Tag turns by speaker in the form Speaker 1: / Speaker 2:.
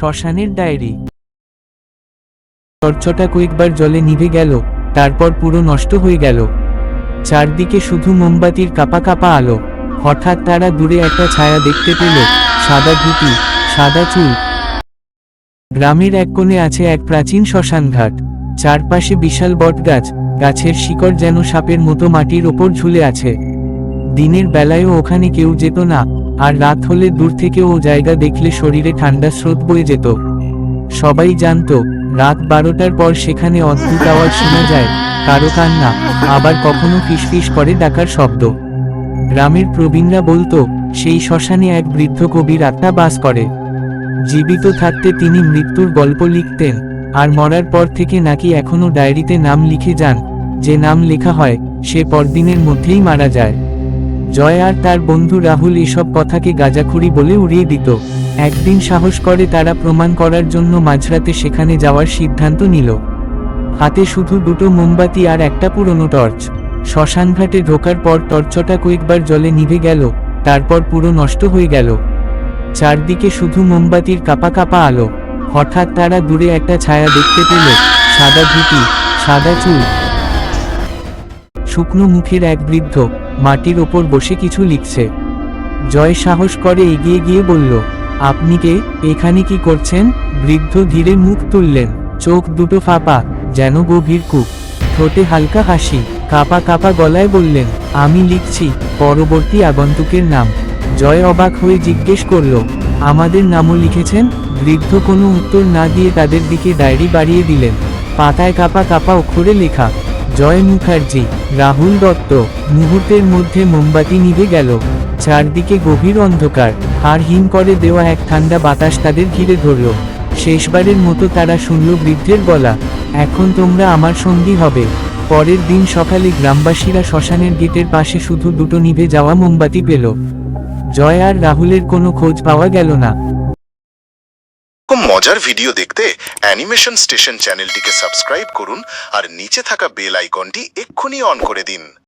Speaker 1: শ্মশানের ডায়েরি। টর্চটা কয়েকবার জলে নিভে গেল, তারপর পুরো নষ্ট হয়ে গেল। চারদিকে শুধু মোমবাতির কাপা কাপা আলো। হঠাৎ তারা দূরে একটা ছায়া দেখতে পেল, সাদা ধুতি, সাদা চুল। গ্রামের এক কোণে আছে এক প্রাচীন শ্মশানঘাট। চারপাশে বিশাল বটগাছ, গাছের শিকড় যেন সাপের মতো মাটির ওপর ঝুলে আছে। দিনের বেলায়ও ওখানে কেউ যেত না আর রাত হলে দূর থেকে ও জায়গা দেখলে শরীরে ঠান্ডা স্রোত বয়ে যেত। সবাই জানত, রাত বারোটার পর সেখানে অদ্ভুত আওয়াজ শোনা যায়, কারও কান্না, আবার কখনো ফিসফিস করে ডাকার শব্দ। গ্রামের প্রবীণরা বলতো, সেই শ্মশানে এক বৃদ্ধ কবির আত্মা বাস করে। জীবিত থাকতে তিনি মৃত্যুর গল্প লিখতেন, আর মরার পর থেকে নাকি এখনও ডায়েরিতে নাম লিখে যান, যে নাম লেখা হয়, সে পরদিনের মধ্যেই মারা যায়। জয় আর তার বন্ধু রাহুল এসব কথাকে গাজাখুরি বলে উড়িয়ে দিত। একদিন সাহস করে তারা প্রমাণ করার জন্য মাঝরাতে সেখানে যাওয়ার সিদ্ধান্ত নিল। হাতে শুধু দুটো মোমবাতি আর একটা পুরনো টর্চ। শ্মশানঘাটে ঢোকার পর টর্চটা কয়েকবার জলে নিভে গেল, তারপর পুরো নষ্ট হয়ে গেল। চারদিকে শুধু মোমবাতির কাপা কাপা আলো। হঠাৎ তারা দূরে একটা ছায়া দেখতে পেল, সাদা ধুতি, সাদা চুল। শুকনো মুখের এক বৃদ্ধ মাটির ওপর বসে কিছু লিখছে। জয় সাহস করে এগিয়ে গিয়ে বলল, আপনি কে? এখানে কি করছেন? বৃদ্ধ ধীরে মুখ তুললেন। চোখ দুটো ফাঁপা, যেন গভীর কূপ। ঠোঁটে হালকা হাসি, কাপা কাপা গলায় বললেন, আমি লিখছি, পরবর্তী আগন্তুকের নাম। জয় অবাক হয়ে জিজ্ঞেস করল, আমাদের নামও লিখেছেন? বৃদ্ধ কোনো উত্তর না দিয়ে তাদের দিকে ডায়েরি বাড়িয়ে দিলেন। পাতায় কাপা কাপা অক্ষরে লেখা জয় মুখার্জি, রাহুল দত্ত, মুহূর্তের মধ্যে মোমবাতি নিভে গেল। চারদিকে গভীর অন্ধকার, আর হিম করে দেওয়া এক ঠান্ডা বাতাস তাদের ঘিরে ধরল। শেষবারের মতো তারা শুনল বৃদ্ধের গলা, এখন তোমরা আমার সঙ্গী হবে। পরের দিন সকালে গ্রামবাসীরা শ্মশানের গেটের পাশে শুধু দুটো নিভে যাওয়া মোমবাতি পেল। জয় আর রাহুলের কোনো খোঁজ পাওয়া গেল না।
Speaker 2: এরকম মজার ভিডিও দেখতে অ্যানিমেশন স্টেশন চ্যানেলটিকে সাবস্ক্রাইব করুন আর নিচে থাকা বেল আইকনটি এক্ষুনি অন করে দিন।